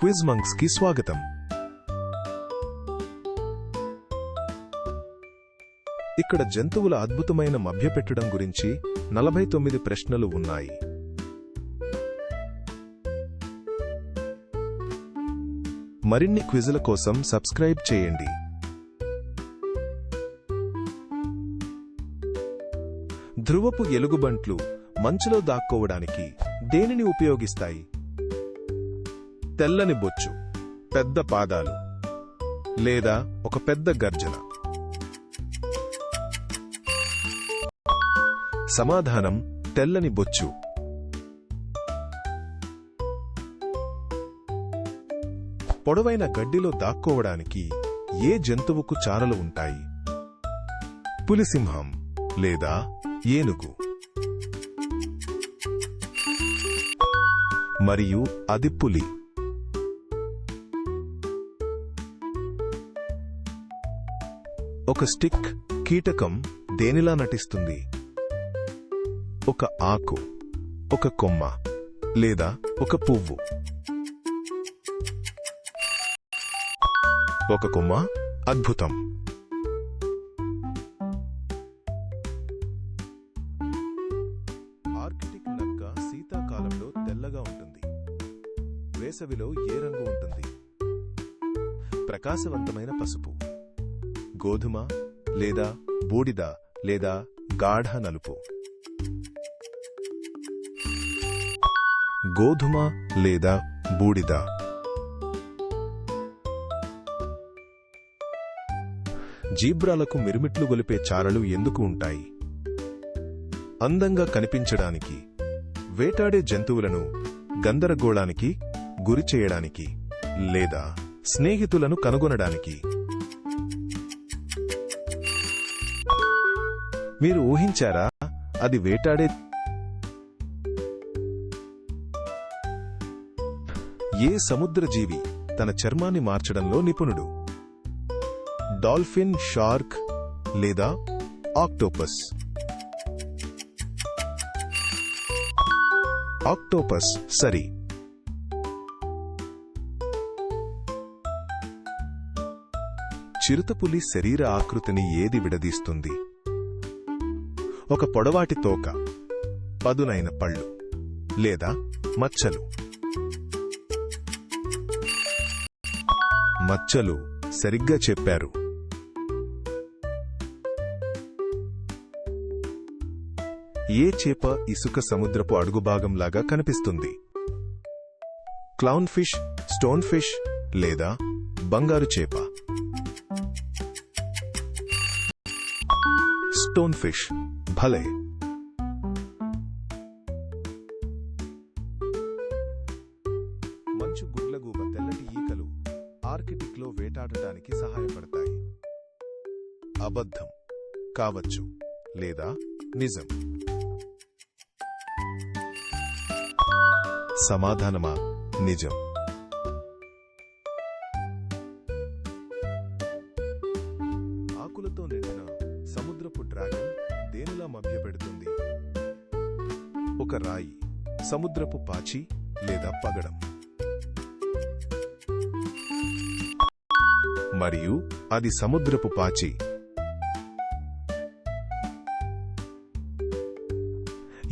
Quiz మంక్స్కి స్వాగతం. ఇక్కడ జంతువుల అద్భుతమైన మభ్యపెట్టడం గురించి నలభై తొమ్మిది ప్రశ్నలు ఉన్నాయి. మరిన్ని క్విజుల కోసం సబ్స్క్రైబ్ చేయండి. ధ్రువపు ఎలుగుబంట్లు మంచులో దాక్కోవడానికి దేనిని ఉపయోగిస్తాయి? తెల్లని బొచ్చు పెద్ద పాదాలు లేదా ఒక పెద్ద గర్జన. సమాధానం తెల్లని బొచ్చు. పొడవైన గడ్డిలో దాక్కోవడానికి ఏ జంతువుకు చారలు ఉంటాయి? పులిసింహం లేదా ఏనుగు. మరియు అది పులి. ఒక స్టిక్ కీటకం దేనిలా నటిస్తుంది? ఒక ఆకు ఒక కొమ్మ లేదా ఒక పువ్వు? ఒక కొమ్మ అద్భుతం. ఆర్కిటిక్ నక్క శీతాకాలంలో తెల్లగా ఉంటుంది. వేసవిలో ఏ రంగు ఉంటుంది? ప్రకాశవంతమైన పసుపు. గోధుమ లేదా బూడిద లేదా గాఢ నలుపు. గోధుమ లేదా బూడిద. జీబ్రాలకు మిరుమిట్లు గొలిపే చారలు ఎందుకు ఉంటాయి? అందంగా కనిపించడానికి వేటాడే జంతువులను గందరగోళానికి గురి చేయడానికి లేదా స్నేహితులను కనుగొనడానికి మీరు ఊహించారా? అది వేటాడే ఏ సముద్ర జీవి తన చర్మాన్ని మార్చడంలో నిపుణుడు? డాల్ఫిన్ షార్క్ లేదా ఆక్టోపస్? ఆక్టోపస్ సరి. చిరుతపులి శరీర ఆకృతిని ఏది విడదీస్తుంది? ఒక పొడవాటి తోక పదునైన పళ్ళు లేదా మచ్చలు. మచ్చలు సరిగ్గా చెప్పారు. ఏ చేప ఇసుక సముద్రపు అడుగుభాగంలాగా కనిపిస్తుంది? క్లౌన్ ఫిష్ స్టోన్ ఫిష్ లేదా బంగారు చేప? స్టోన్ ఫిష్ భలే మంచు గుడ్లగూబ తెల్లటి ఈకలు ఆర్కిటిక్లో వేటాడటానికి సహాయపడతాయి. అబద్ధం కావచ్చు లేదా నిజం? సమాధానమా? నిజం. రాయి సముద్రపు పాచి లేదా పగడం. మరియు అది సముద్రపు పాచి.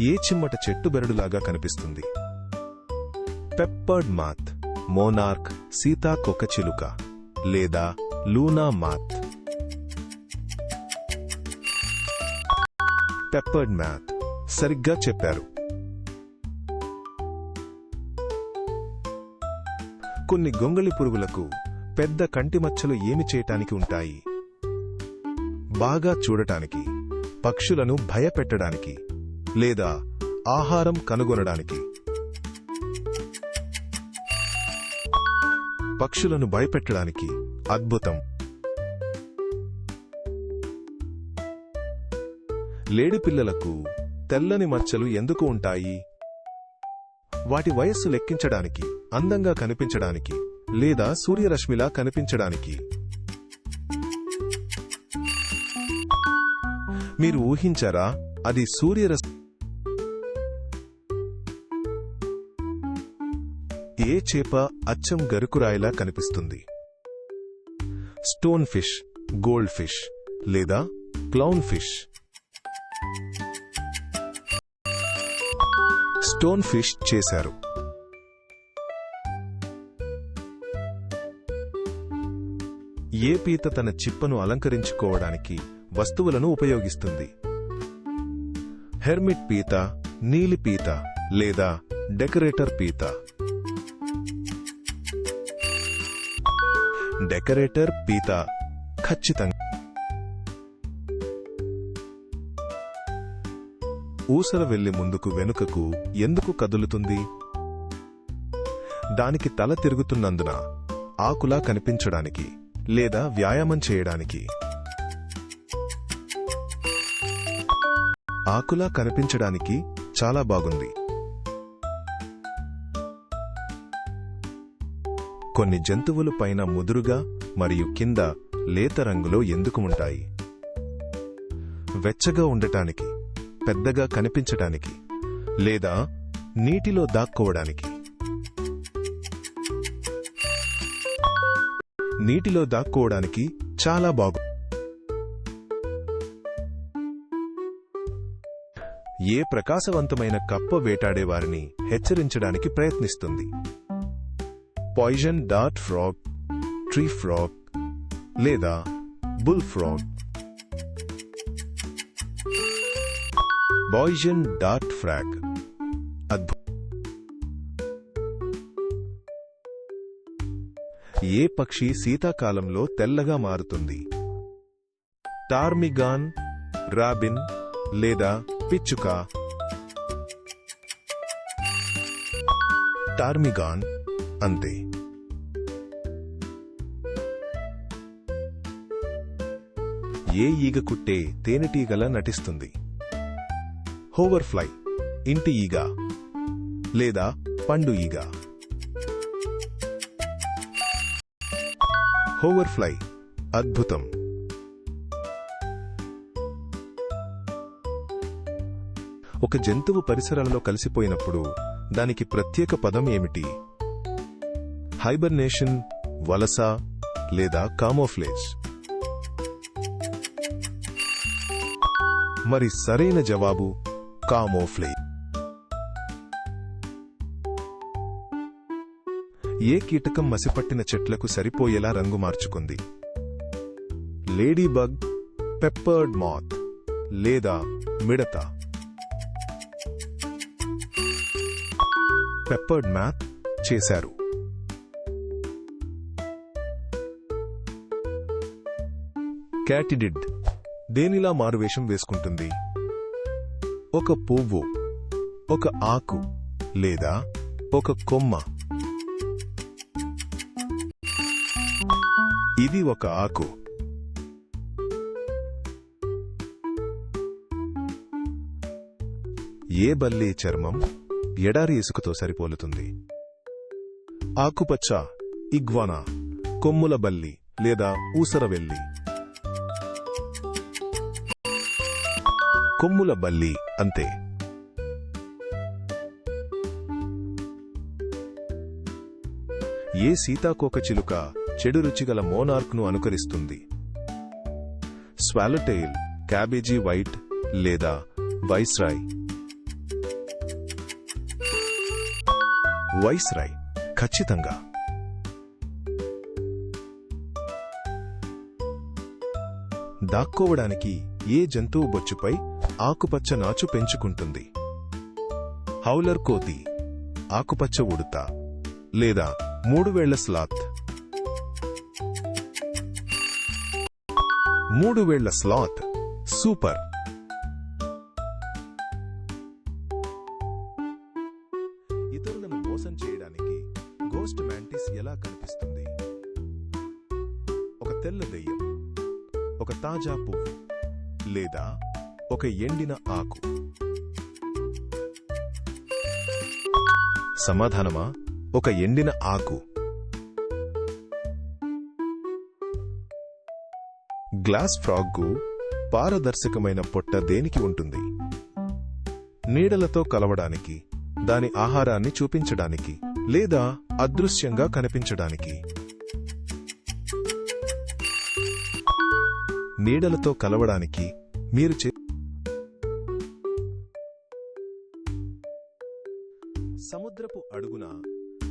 ఏ చిమ్మట చెట్టు బెరడులాగా కనిపిస్తుంది? పెప్పర్డ్ మాత్ మోనార్క్ సీతాకొకచిలుక లేదా లూనా మాత్. పెప్పర్డ్ మ్యాత్ సరిగ్గా చెప్పారు. కొన్ని గొంగళి పురుగులకు పెద్ద కంటి మచ్చలు ఏమి చేయటానికి ఉంటాయి? బాగా చూడటానికి పక్షులను భయపెట్టడానికి లేదా ఆహారం కనుగొనడానికి. పక్షులను భయపెట్టడానికి అద్భుతం. లేడిపిల్లలకు తెల్లని మచ్చలు ఎందుకు ఉంటాయి? వాటి వయస్సు లెక్కించడానికి అందంగా కనిపించడానికి లేదా సూర్యరశ్మిలా కనిపించడానికి. మీరు ఊహించారా? అది సూర్యరశ్మి. ఏ చేప అచ్చం గరుకురాయిలా కనిపిస్తుంది? స్టోన్ ఫిష్ గోల్డ్ ఫిష్ లేదా క్లౌన్ ఫిష్ స్టోన్ ఫిష్ చేశారు. ఏ పీత తన చిప్పను అలంకరించుకోవడానికి వస్తువులను ఉపయోగిస్తుంది? హెర్మిట్ పీత నీలి పీత లేదా డెకరేటర్ పీత? డెకరేటర్ పీత ఖచ్చితంగా ఊసర వెళ్ళి ముందుకు వెనుకకు ఎందుకు కదులుతుంది? దానికి తల తిరుగుతున్నందున ఆకులా కనిపించడానికి లేదా వ్యాయామం చేయడానికి. ఆకులా కనిపించడానికి చాలా బాగుంది. కొన్ని జంతువులు పైన ముదురుగా మరియు కింద లేత రంగులో ఎందుకు ఉంటాయి? వెచ్చగా ఉండటానికి పెద్దగా కనిపించటానికి లేదా నీటిలో దాక్కోవడానికి. నీటిలో దాక్కోవడానికి చాలా బాగు. ఏ ప్రకాశవంతమైన కప్ప వేటాడేవారిని హెచ్చరించడానికి ప్రయత్నిస్తుంది. Poison dart frog tree frog లేదా బుల్ ఫ్రాగ్ బాయిజన్ డాట్ ఫ్రాగ్ ఏ పక్షి శీతాకాలంలో తెల్లగా మారుతుంది? టార్మిగాన్ రాబిన్ లేదా పిచ్చుక? టార్మిగాన్ అంతే. ఏ ఈగ కుట్టే తేనెటీగలా నటిస్తుంది. హోవర్ ఫ్లై ఇంటి ఈగ లేదా పండు ఈగ. హోవర్ ఫ్లై అద్భుతం. ఒక జంతువు పరిసరాలలో కలిసిపోయినప్పుడు దానికి ప్రత్యేక పదం ఏమిటి? హైబర్నేషన్ వలస లేదా కామోఫ్లేజ్. మరి సరైన జవాబు కామోఫ్లే. ఏ కీటకం మసిపట్టిన చెట్లకు సరిపోయేలా రంగు మార్చుకుంది? లేడీ బగ్ పెప్పర్డ్ మాత్ లేదా మిడత? పెప్పర్డ్ మ్యాత్ చేశారు. క్యాటిడిడ్ దేనిలా మారువేషం వేసుకుంటుంది? ఒక పువ్వు ఒక ఆకు లేదా ఒక కొమ్మ. ఇది ఒక ఆకు. ఏ బల్లి చర్మం ఎడారి ఇసుకతో సరిపోలుతుంది? ఆకుపచ్చ ఇగ్వానా కొమ్ముల బల్లి లేదా ఊసరవెల్లి కొమ్ముల బల్లి అంతే. ఏ సీతాకోక చిలుక చెడు రుచిగల మోనార్క్ను అనుకరిస్తుంది? స్వాలటైల్ క్యాబేజీ వైట్ లేదా వైస్రాయ్ వైస్రాయ్ ఖచ్చితంగా. దాక్కోవడానికి ఏ జంతువు బొచ్చుపై ఆకుపచ్చ నాచు పెంచుకుంటుంది. హౌలర్ కోతి ఆకుపచ్చ ఉడుత లేదా మూడువేళ్ళ స్లాత్. మూడువేళ్ళ స్లాత్ సూపర్. ఇతరులను మోసం చేయడానికి గోస్ట్ మ్యాంటిస్ ఎలా కనిపిస్తుంది? ఒక తెల్ల దెయ్యం ఒక తాజా పువ్వు లేదా ఒక ఎండిన ఆకు. సమాధానమా? ఒక ఎండిన ఆకు. గ్లాస్ ఫ్రాగ్కు పారదర్శకమైన పొట్ట దేనికి ఉంటుంది? నీడలతో కలవడానికి దాని ఆహారాన్ని చూపించడానికి లేదా అదృశ్యంగా కనిపించడానికి? నీడలతో కలవడానికి మీరు చే సముద్రపు అడుగున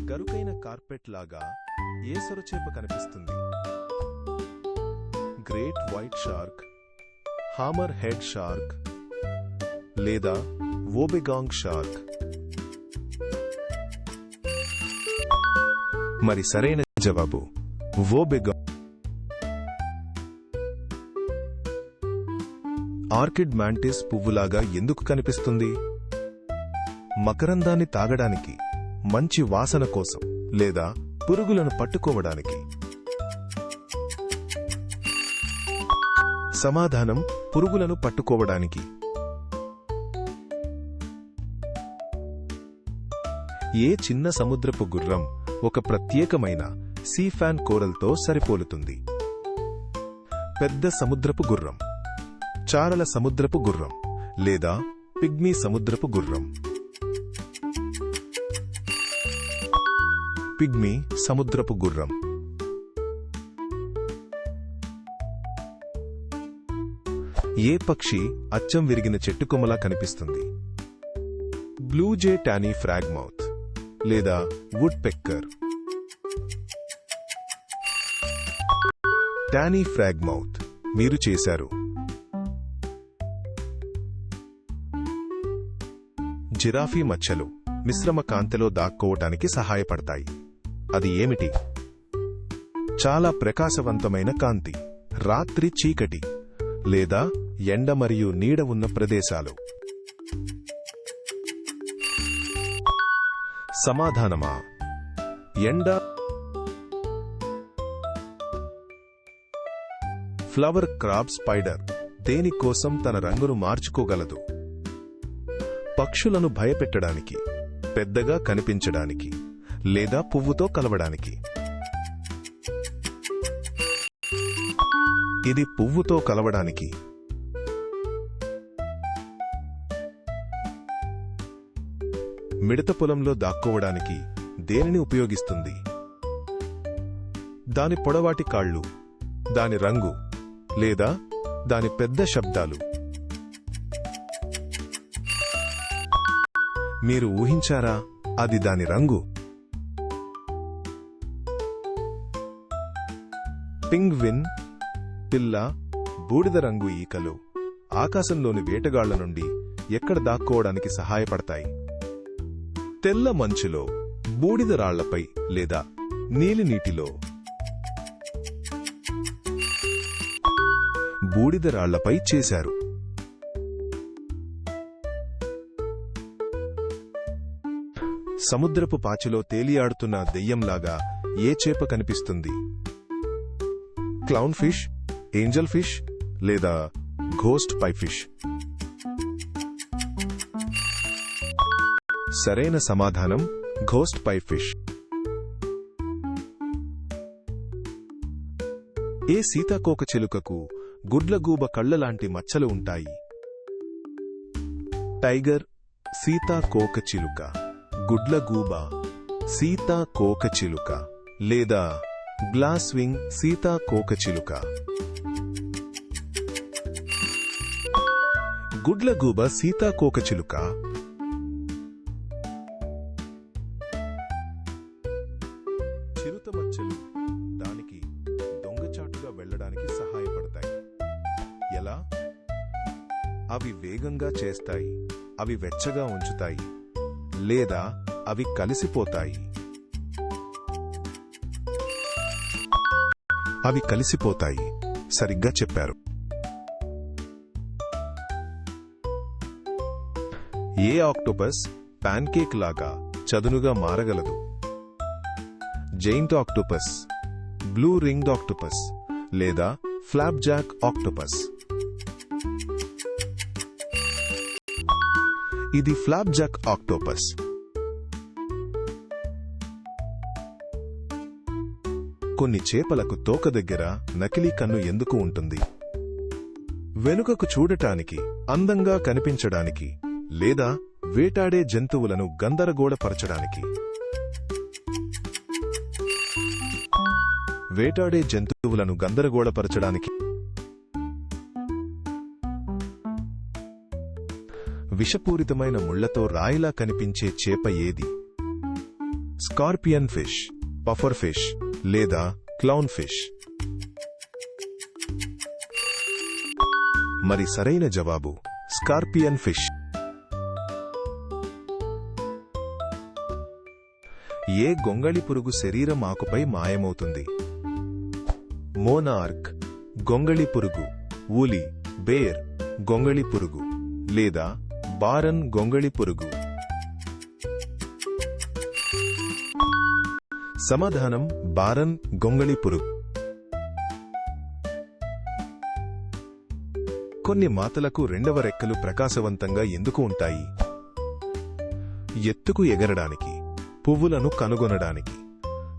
గరుకైన కార్పెట్ లాగా ఏ సొరచేప కనిపిస్తుంది? Great white shark hammerhead shark లేదా ఓబెగాంగ్ షార్క్. మరి సరైన జవాబు ఓబెగాంగ్ ఆర్కిడ్ మ్యాంటిస్ పువ్వులాగా ఎందుకు కనిపిస్తుంది? మకరందాన్ని తాగడానికి మంచి వాసన కోసం లేదా పురుగులను పట్టుకోవడానికి. సమాధానం పురుగులను పట్టుకోవడానికి. ఏ చిన్న సముద్రపు గుర్రం ఒక ప్రత్యేకమైన సీఫాన్ కోరల్తో సరిపోలుతుంది. పెద్ద సముద్రపు గుర్రం చారల సముద్రపు గుర్రం లేదా పిగ్మీ సముద్రపు గుర్రం. పిగ్మీ సముద్రపు గుర్రం. ఏ పక్షి అచ్చం విరిగిన చెట్టు కొమ్మలా కనిపిస్తుంది? బ్లూజే టానీ ఫ్రాగ్మౌత్ లేదా వుడ్ పెక్కర్. టానీ ఫ్రాగ్మౌత్ మీరు చేశారు. జిరాఫీ మచ్చలు మిశ్రమ కాంతిలో దాక్కోవటానికి సహాయపడతాయి. అది ఏమిటి? చాలా ప్రకాశవంతమైన కాంతి రాత్రి చీకటి లేదా ఎండ మరియు నీడ ఉన్న ప్రదేశాలు. సమాధానమా? ఎండ ఫ్లవర్ క్రాప్ స్పైడర్ దేనికోసం తన రంగును మార్చుకోగలదు? పక్షులను భయపెట్టడానికి పెద్దగా కనిపించడానికి. లేదా పువ్వుతో కలవడానికి. ఇది పువ్వుతో కలవడానికి. మిడత పొలంలో దాక్కోవడానికి దేనిని ఉపయోగిస్తుంది? దాని పొడవాటి కాళ్ళు దాని రంగు లేదా దాని పెద్ద శబ్దాలు. మీరు ఊహించారా? అది దాని రంగు పింగ్విన్ పిల్ల బూడిద రంగు ఈకలు ఆకాశంలోని వేటగాళ్ళ నుండి ఎక్కడ దాక్కోవడానికి సహాయపడతాయి? తెల్ల మంచులో బూడిద రాళ్ళపై లేదా నీలినీటిలో బూడిద రాళ్ళపై చేశారు. సముద్రపు పాచిలో తేలియాడుతున్న దెయ్యంలాగా ఏ చేప కనిపిస్తుంది? క్లౌన్ ఫిష్ ఏంజల్ ఫిష్ లేదా ఘోస్ట్ పై ఫిష్ సరైన సమాధానం ఘోస్ట్ పై ఫిష్ ఏ సీతాకోక చిలుకకు గుడ్లగూబ కళ్ళలాంటి మచ్చలు ఉంటాయి? టైగర్ సీతాకోక చిలుక గుడ్లగూబ సీతాకోక చిలుక లేదా గ్లాస్వింగ్ సీతా కోకచిలుక గుడ్లగూబ సీతాకోక చిలుక. చిరుత మచ్చలు దానికి దొంగచాటుగా వెళ్ళడానికి సహాయపడతాయి. ఎలా? అవి వేగంగా చేస్తాయి అవి వెచ్చగా ఉంచుతాయి లేదా అవి కలిసిపోతాయి. అవి కలిసిపోతాయి. సరిగ్గా చెప్పారు. ఏ ఆక్టోపస్ ప్యాన్కేక్ లాగా చదునుగా మారగలదు? Giant octopus blue ringed octopus లేదా ఫ్లాప్ జాక్ ఆక్టోపస్? ఇది ఫ్లాప్ జాక్ ఆక్టోపస్. కొన్ని చేపలకు తోక దగ్గర నకిలీ కన్ను ఎందుకు ఉంటుంది? వెనుకకు చూడటానికి అందంగా కనిపించడానికి లేదా వేటాడే జంతువులను గందరగోళపరచడానికి. వేటాడే జంతువులను గందరగోళపరచడానికి. విషపూరితమైన ముళ్ళతో రాయిలా కనిపించే చేప ఏది? స్కార్పియన్ ఫిష్ పఫర్ ఫిష్ లేదా క్లౌన్ ఫిష్ మరి సరైన జవాబు స్కార్పియన్ ఫిష్. ఏ గొంగళి పురుగు శరీరం ఆకుపై మాయమవుతుంది? మోనార్క్ గొంగళి పురుగు. ఊలి బేర్ గొంగళి పురుగు. లేదా బారన్ గొంగళి పురుగు. సమాధానం బారన్ గొంగళి పురుగు కొన్ని మాతలకు రెండవ రెక్కలు ప్రకాశవంతంగా ఎందుకు ఉంటాయి? ఎత్తుకు ఎగరడానికి పువ్వులను కనుగొనడానికి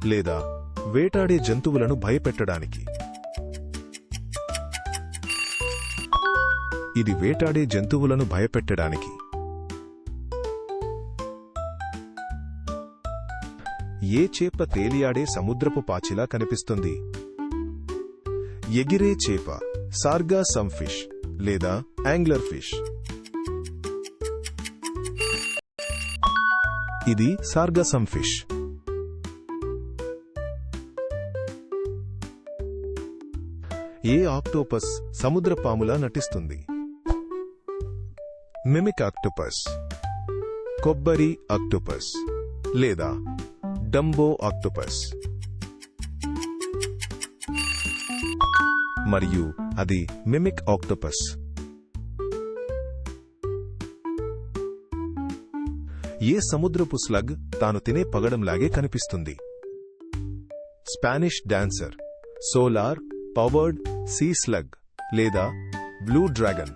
లేదా వేటాడే జంతువులను భయపెట్టడానికి. ఇది వేటాడే జంతువులను భయపెట్టడానికి. ఏ చేప తేలియాడే సముద్రపు పాచిలా కనిపిస్తుంది? ఎగిరే చేప సార్గా సంఫిష్ ఫిష్ లేదా యాంగ్లర్ ఫిష్? ఇది సార్గా ఫిష్. ఏ ఆక్టోపస్ సముద్ర పాములా నటిస్తుంది? మిమిక్ ఆక్టోపస్ కొబ్బరి ఆక్టోపస్ లేదా డంబో ఆక్టోపస్ మరియు అది మిమిక్ ఆక్టోపస్ ఏ సముద్రపు స్లగ్ తాను తినే పగడంలాగే కనిపిస్తుంది? Spanish dancer solar powered sea slug లేదా బ్లూ డ్రాగన్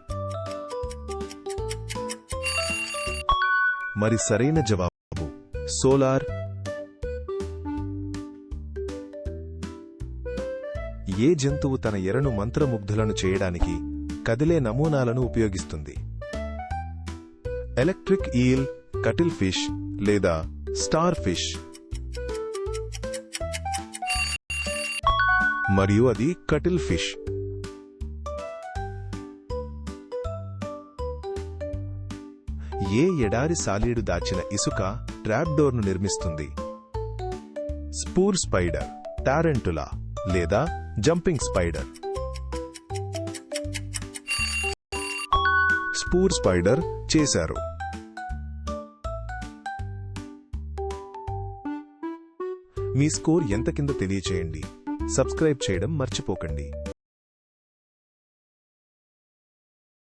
మరి సరైన జవాబు. సోలార్ ఏ జంతువు తన ఎరను మంత్రముగ్ధులను చేయడానికి కదిలే నమూనాలను ఉపయోగిస్తుంది? ఎలక్ట్రిక్ ఈల్ కటిల్ ఫిష్ లేదా స్టార్ ఫిష్? మరియు అది కటిల్ ఫిష్. ఏ ఎడారి సాలీడు దాచిన ఇసుక ట్రాప్డోర్ను నిర్మిస్తుంది? స్పూర్ స్పైడర్ టారెంటులా లేదా జంపింగ్ స్పైడర్ స్పూర్ స్పైడర్ చేశారు. మీ స్కోర్ ఎంత కింద తెలియచేయండి. సబ్స్క్రైబ్ చేయడం మర్చిపోకండి.